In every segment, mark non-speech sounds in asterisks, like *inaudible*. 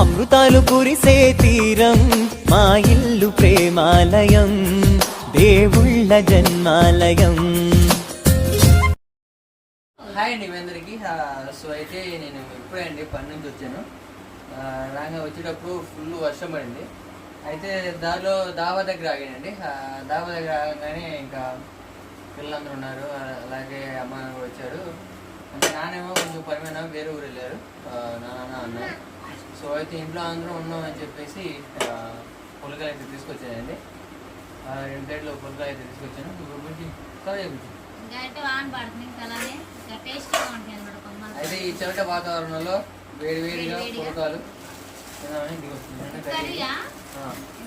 అమృతాలు కురిసే తీరం మా ఇల్లు ప్రేమాలయం దేవుళ్ళ జన్మాలయం. హాయ్ అండి మీ అందరికీ. సో అయితే నేను ఇప్పుడే అండి పని నుంచి వచ్చాను. రాగా వచ్చేటప్పుడు ఫుల్ వర్షం పడింది. అయితే దారిలో దావా దగ్గర ఆగానండి. ఆ, దావా దగ్గర ఆగగానే ఇంకా పిల్లలందరూ ఉన్నారు. అలాగే అమ్మ వచ్చారు. అంటే నానేమో కొంచెం పని మీద వేరే ఊరు వెళ్ళారు. ఆ, నాన్న అన్న. సో అయితే ఇంట్లో అందరూ ఉన్నాం అని చెప్పేసి ఆ, పులకలు అయితే తీసుకొచ్చానండి. రెండు ప్లేట్లు పులకలు అయితే తీసుకొచ్చాను. కొంచెం ఇంకా అయితే ఈ చెమట వాతావరణంలో వేడి వేడిగా. పులకాలు.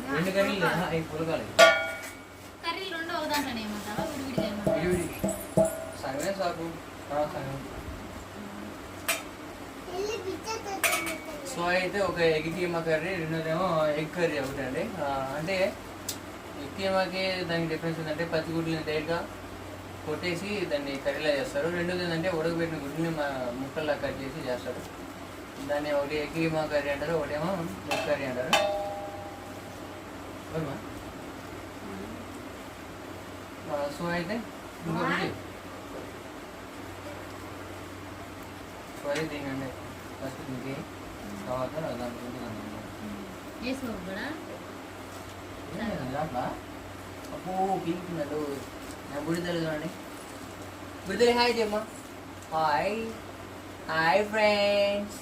రెండు కర్రీలు. ఈ పులకాలు. సగమే సాకు. సగం సో అయితే ఒక ఎగ్ కీమా కర్రీ రెండోదేమో ఎగ్ కర్రీ ఒకటి అండి అంటే ఎగ్ కీమాకి దానికి డిఫరెన్స్ ఏంటంటే పచ్చి గుడ్లని డైరెక్ట్గా కొట్టేసి దాన్ని కర్రీలా చేస్తారు. రెండోది ఏంటంటే ఉడకబెట్టిన గుడ్లని ముక్కల్లా కట్ చేసి చేస్తారు. దాన్ని ఒకటి ఎగ్ కీమా కర్రీ అంటారు ఒకటేమో ఎగ్ కర్రీ అంటారు. సో అయితే ఇంకొకటి సో అయితే దీని ఫస్ట్ దీనికి తర్వాత దాని గురించి వేసుకో కూడా అట్లా అబ్బో పీకుతున్నాడు నా బుడిదలు చూడండి బుడిదలు హాయ్ చెప్పమ్మా hi hi friends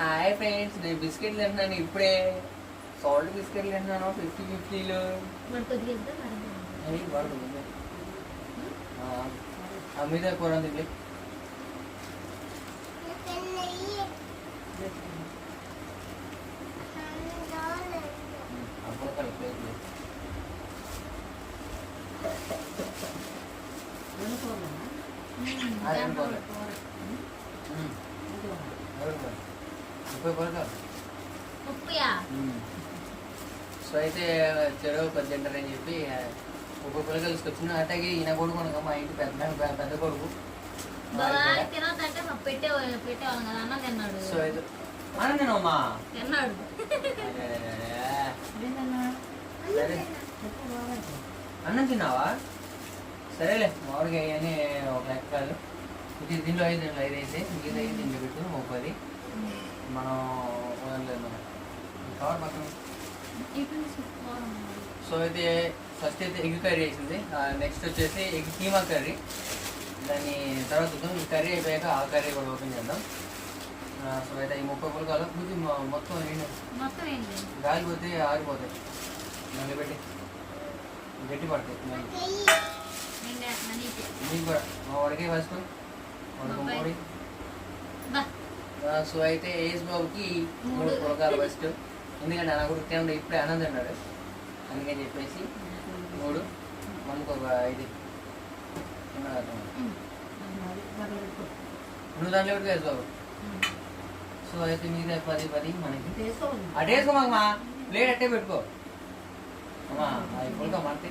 hi friends నేను బిస్కెట్లు తింటున్నాను ఇప్పుడే సాల్ట్ బిస్కెట్లు తింటున్నాను ఫిఫ్టీ ఫిఫ్టీలు మరి కొద్దిగా ఇద్దాం, మరి ఇద్దాం. ఆ మీద కూర తిండి అప్పుడు కలిపి ఉమ్, అదే దాంట్లో అనుకోలే. కూర. ముప్పై పడతారు ఉప్పుయా సో అయితే చెరువు పద్దెంటారని చెప్పి ఒక పిల్లలు వచ్చిన అట్లాగే ఈయన కొడుకు మా ఇంటి పెద్ద పెద్ద కొడుకు. తినొద్దంటే మాకు పెట్టే పెట్టేవాళ్ళం కదా అన్నం తిన్నాడు. సో ఆనందనమ్మా తిన్నాడు. అన్నం తిన్నావా? సరేలే మామిడికి అయ్యని ఒక లెక్క కాదు. ఇది దీంట్లో ఐదు దీంట్లో ఐదు అయితే మిగతా ఐదు దీంట్లో పెట్టు ముప్పది మనం వదలలేదు మనం కవర్ పక్కన. సో అయితే ఫస్ట్ అయితే ఎగ్ కర్రీ వేసింది నెక్స్ట్ వచ్చేసి ఎగ్ కీమా కర్రీ. దాని తర్వాత చూద్దాం. ఈ కర్రీ అయిపోయాక ఆ కర్రీ కూడా ఓపెన్ చేద్దాం. సో అయితే ఈ ముప్పై పులకాలు మొ- మొత్తం మొత్తం గాలి పోతే ఆరిపోతాయి. మళ్ళీ పెట్టి గట్టి పడతాయి. నీకు కూడా. మా వాడికి ఫస్ట్ వాడికి. మూడి సో అయితే ఏజ్ బాబుకి మూడు. పులకాలు ఫస్ట్ ఎందుకంటే నా కొడుకు ఏమన్నా ఇప్పుడే ఆనందం అన్నాడు అందుకని చెప్పేసి మూడు. మనకు ఒక ఐదు. నువ్వు దాంట్లో బాబు ఉమ్. సో అయితే మిగతా పది పది మనకి. అటే వేసుకో మాకు మా ప్లేట్ అట్టే పెట్టుకో. అమ్మా అది పులక మనకి.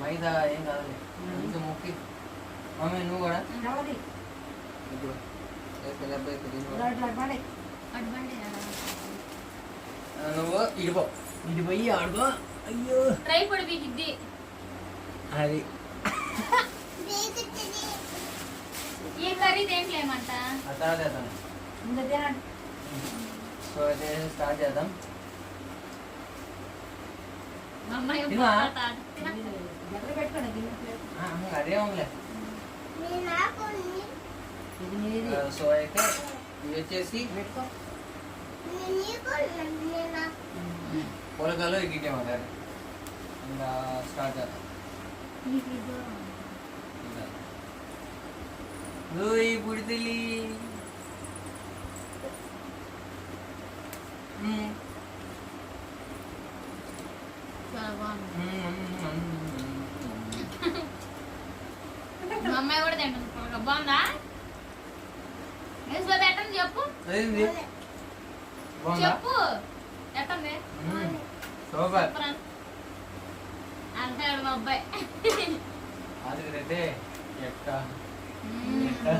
మైదా ఏం కాదులే. కొంచెం ముక్కి. మమ్మీ నువ్వు కూడా? ఇప్పుడు. నువ్వు ఇడిపో. ఇటు పోయి ఆడుకో. అయ్యో. ట్రై పొడి ఇది అది. ఈ కర్రీ? దేంట్లో ఏమంట? తర్వాత సో అయితే స్టార్ట్ చేద్దాం. అదే ఉందిలే సో అయితే ఇది వచ్చేసి పొలకలు ఎక్కికేమో గారు ఇంకా స్టార్ట్ చేద్దాం. ఓయ్. మా అమ్మాయి కూడా తింటుంది. బాగుందా? చెప్పు. చెప్పు ఎట్టంది మ్మ్. సూపర్ సూపర్ అని. అంటాడు మా అబ్బాయి అది రెడ్డి ఎక్క మ్మ్. ఎట్టా?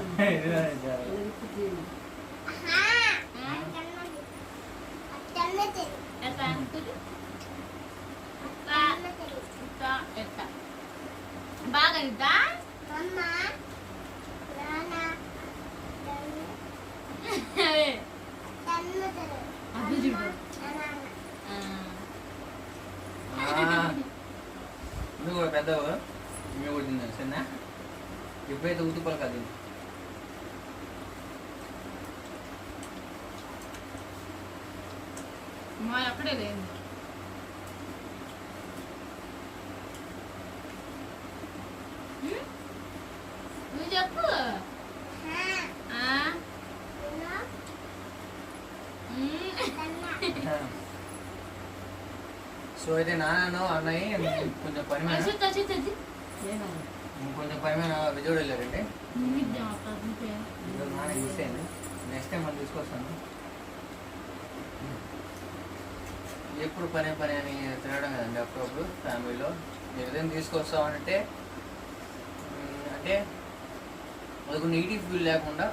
ఎట్టా? ఎట్టా? ఎట్టా? బాగా ఇద్దా అదే. నువ్వు కూడా పెద్దవు మేము కూడా తిన్నాను సరేనా ఎప్పుడైతే ఉతుపలు కాదు మా అక్కడే లేదు హ్మ్? నువ్వు చెప్పు ఆ? హ్మ్. సో అయితే నాన్న అన్నయ్య కొంచెం పని మీద. కొంచెం పని మీద విజయవాడ వెళ్ళారండి నాన్న మిస్ అయింది. నెక్స్ట్ టైం మనం తీసుకొస్తాను. ఎప్పుడు పనే పని అని తినడం కదండి అప్పుడప్పుడు ఫ్యామిలీలో. ఏదైనా తీసుకొస్తామంటే అంటే అది నెగిటివ్ ఫీల్ లేకుండా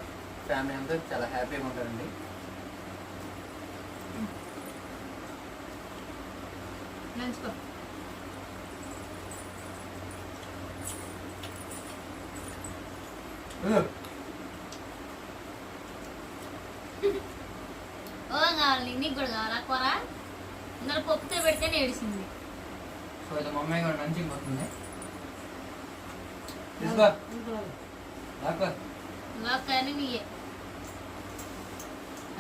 ఫ్యామిలీ అంతా చాలా హ్యాపీగా ఉంటారండి. నంచుకో ఓ కావాలి నీకు కూడా కావాలా? కూర? ఇందులో పప్పుతో పెడితే ఏడిసింది సో అయితే మా అమ్మాయి కూడా మంచిగా పోతుంది తీసుకో. రాకో. కానీ నీయే.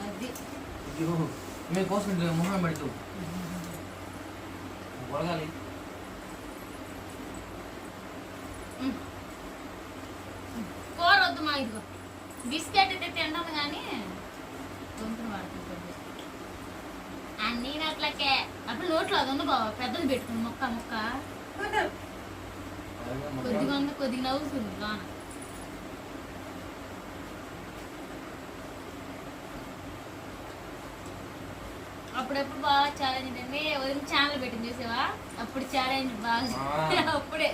అది. ఇదిగో మేము కోసం మొహం పెడుతూ. పొడగాలి ఉమ్. కూర వద్దు మా ఇదిగో. బిస్కెట్ అయితే తింటాను కానీ గొంతును వాడుతుంది అన్నీ అట్లకే. అప్పుడు నోట్లో అది ఉంది బాబా పెద్దది పెట్టుకుంది మొక్క మొక్క. కొద్దిగా ఉంది కొద్దిగా నవ్వుతుంది లోన అప్పుడప్పుడు బాగా ఛాలెంజ్ అంటే వదిన ఛానల్ పెట్టింది చూసావా? అప్పుడు ఛాలెంజ్ బాగా. అప్పుడే.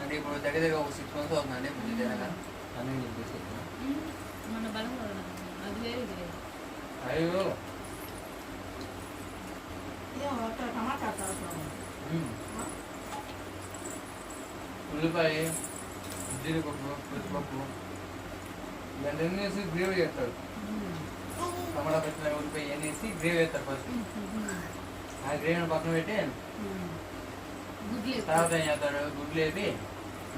అంటే ఇప్పుడు దగ్గర దగ్గర ఒక సిక్స్ మంత్స్ అవుతుందండి ముందు తినగా? అన్నీ నేను తీసుకొచ్చిన ఉమ్, మన బలం కూడా అది వేరు ఇది వేరు. అయ్యో. టమాటా ఉమ్. ఉల్లిపాయ జీడిపప్పు పచ్చిపప్పు ఇవన్నీ వేసి గ్రేవీ చేస్తారు. టమాటా పచ్చిన ఉల్లిపాయ ఇవన్నీ వేసి గ్రేవీ వేస్తారు ఫస్ట్ ఆ గ్రేవీని పక్కన పెట్టి గుడ్లు తర్వాత ఏం చేస్తారు? గుడ్లు వేసి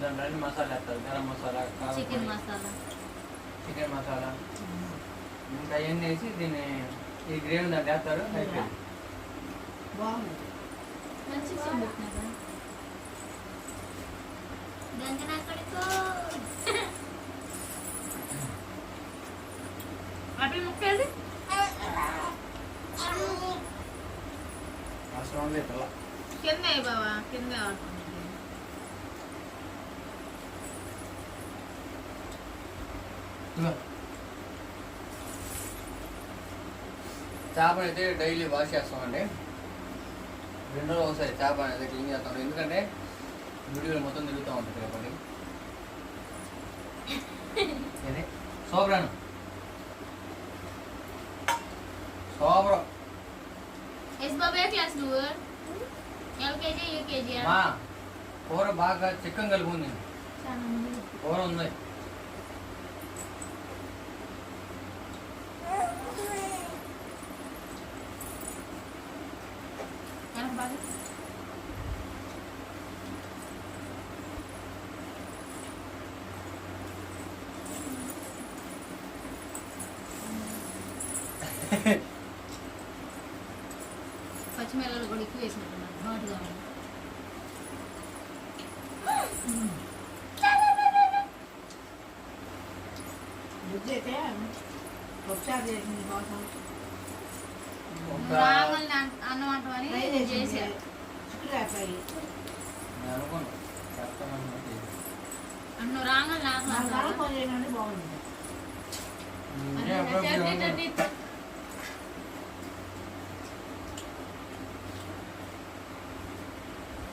దాంట్లో అన్ని మసాలా వేస్తారు. గరం మసాలా కారం చికెన్ మసాలా చికెన్ మసాలా ఇంకా అవన్నీ వేసి దీన్ని ఈ గ్రేవీ దాంట్లో వేస్తారు. అయిపోయింది. బాగుంది. *laughs* ఉంది పిల్ల కింద బావా కింద. చేప అయితే డైలీ వాష్ చేస్తామండి. రెండు రోజులు ఒకసారి చేప అనేది క్లీన్ చేస్తాం ఎందుకంటే వీడియోలు మొత్తం తిరుగుతూ ఉంటుంది కాబట్టి *laughs* ఏది? సోబ్రాను సోబ్రం ఎస్ బాబు ఏ క్లాస్ నువ్వు ఎల్కేజీ యూకేజీ మా కూర బాగా చిక్కం కలిపి ఉంది కూర ఉంది బాగా అయితే ఒకసారి చేసింది కోసం. ఒక రాంగల్ని అన్- చేసా. అన్ను రాంగల్ నాకు బాగుంది.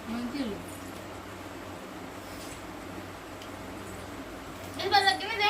మంచిలు ఇది బాగా తగ్గినదే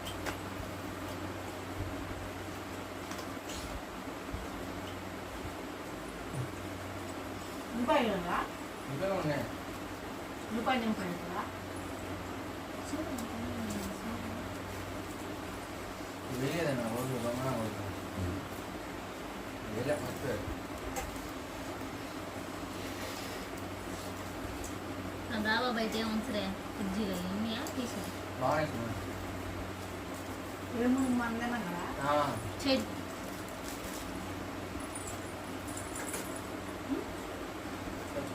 ఉన్నాయి ఉల్లిపాయ నింపాయి కదా వేయలేదన్న రోజు రమణ రోజు వేయలే మర్చిపోయారు నా దాబాబు అయితే ఉంచరే ఫ్రిడ్జిలో ఎన్నయా తీసా బాగానే ఏమో మందన కదా. చెయ్యి ఓకే ఓకే అక్కడ పెట్టా ఏం కోరా జగ్గి నా వదిలి చేస్తా మొదటే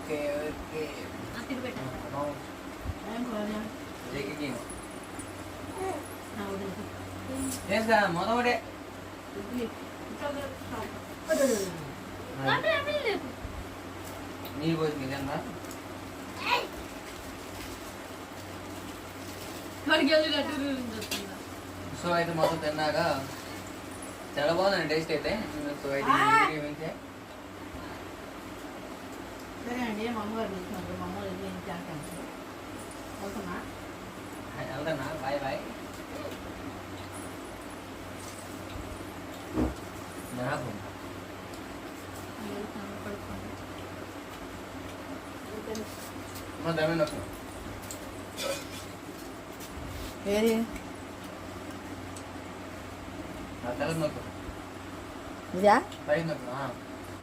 అక్కడ అక్కడ లేపు నీళ్ళు పోసి నిజంగా వాడికి వెళ్ళి కట్టు వస్తుందా సో అయితే మొత్తం తిన్నాక చాలా బాగుందండి టేస్ట్ అయితే సో అయితే ఈ వీడియో వింటే సరే అండి మా అమ్మగారు పిలుస్తున్నారు మా అమ్మగారు ఏం చేస్తాను బాయ్ బాయ్. నాకు ఏది? ఇదా? పై నొక్కు